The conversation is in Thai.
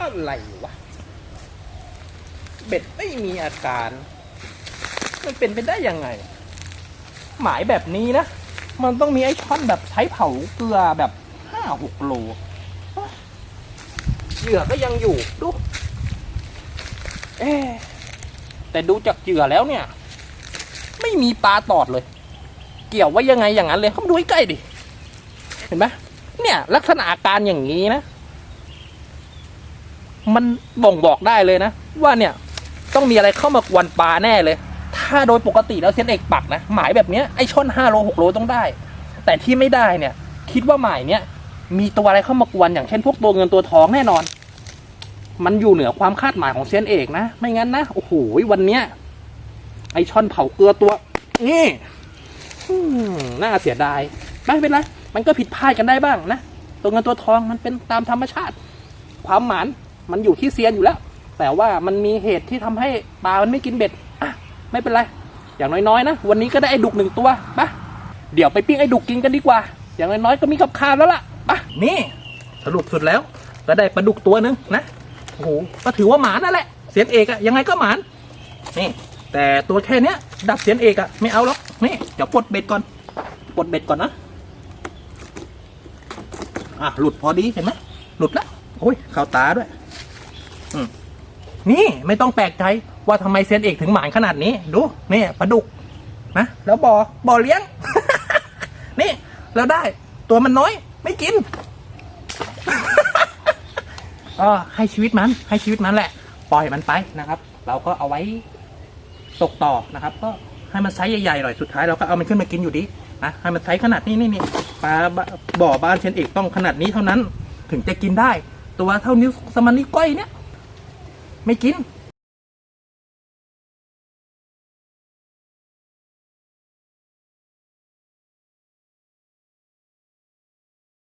อะไรวะ เบ็ดไม่มีอาการ มันเป็นไปได้ยังไง หมายแบบนี้นะ มันต้องมีไอ้ช่อนแบบใช้เผาเกลือแบบห้าหกโลเหยื่อก็ยังอยู่ดู เอ๊แต่ดูจากเหยื่อแล้วเนี่ย ไม่มีปลาตอดเลย เกี่ยวไว้ยังไงอย่างนั้นเลยเข้ามาดูใกล้ดิ เห็นไหมเนี่ย ลักษณะอาการอย่างนี้นะ มันบ่งบอกได้เลยนะ ว่าเนี่ยต้องมีอะไรเข้ามากวนปลาแน่เลย ถ้าโดยปกติแล้วเซนเอกปักนะหมายแบบเนี้ยไอช่อนห้าโลหกโลต้องได้ แต่ที่ไม่ได้เนี่ย คิดว่าหมายเนี้ยมีตัวอะไรเข้ามากวนอย่างเช่นพวกตัวเงินตัวทองแน่นอน มันอยู่เหนือความคาดหมายของเซนเอกนะ ไม่งั้นนะโอ้โหวันเนี้ยไอช่อนเผาเกลือตัวนี่น่าเสียดายไม่เป็นไรมันก็ผิดพลาดกันได้บ้างนะตัวเงินตัวทองมันเป็นตามธรรมชาติ ความหมาน มันอยู่ที่เซียนอยู่แล้ว แต่ว่ามันมีเหตุที่ทำให้ปลามันไม่กินเบ็ดอะไม่เป็นไร อย่างน้อยๆนะ วันนี้ก็ได้ไอ้ดุกหนึ่งตัวปะเดี๋ยวไปปิ้งไอ้ดุกกินกันดีกว่า อย่างน้อยๆก็มีกับข้าวแล้วล่ะปะนี่สรุปสุดแล้วก็ได้ปลาดุกตัวหนึงนะโอ้โหก็ถือว่าหมานั่นแหละ เสียนเอกอะยังไงก็หมานนี่ แต่ตัวแค่เนี้ย ดับเสียนเอกอะไม่เอาหรอกนี่เดี๋ยวปลดเบ็ดก่อนปลดเบ็ดก่อนนะอะหลุดพอดีเห็นไหมหลุดแล้วโอ้ยเข้าตาด้วยอืม นี่ไม่ต้องแปลกใจว่าทำไมเซียนเอกถึงหมานขนาดนี้ ดูนี่ปลาดุกนะแล้วบอ่อบ่อเลี้ยง นี่แล้วได้ตัวมันน้อย ไม่กินก็ให้ชีวิตมัน ให้ชีวิตมันแหละ ปล่อยมันไปนะครับ เราก็เอาไว้ตกต่อนะครับ ก็ให้มันไซส์ใหญ่ๆหน่อยสุดท้ายเราก็เอามันขึ้นมากินอยู่ดีนะให้มันไซส์ขนาดนี้นี่นี่ปลาบบ่อบ้านเชนเอกต้องขนาดนี้เท่านั้น ถึงจะกินได้ ตัวเท่านิ้วสมันนิ้วก้อยเนี่ย ไม่กิน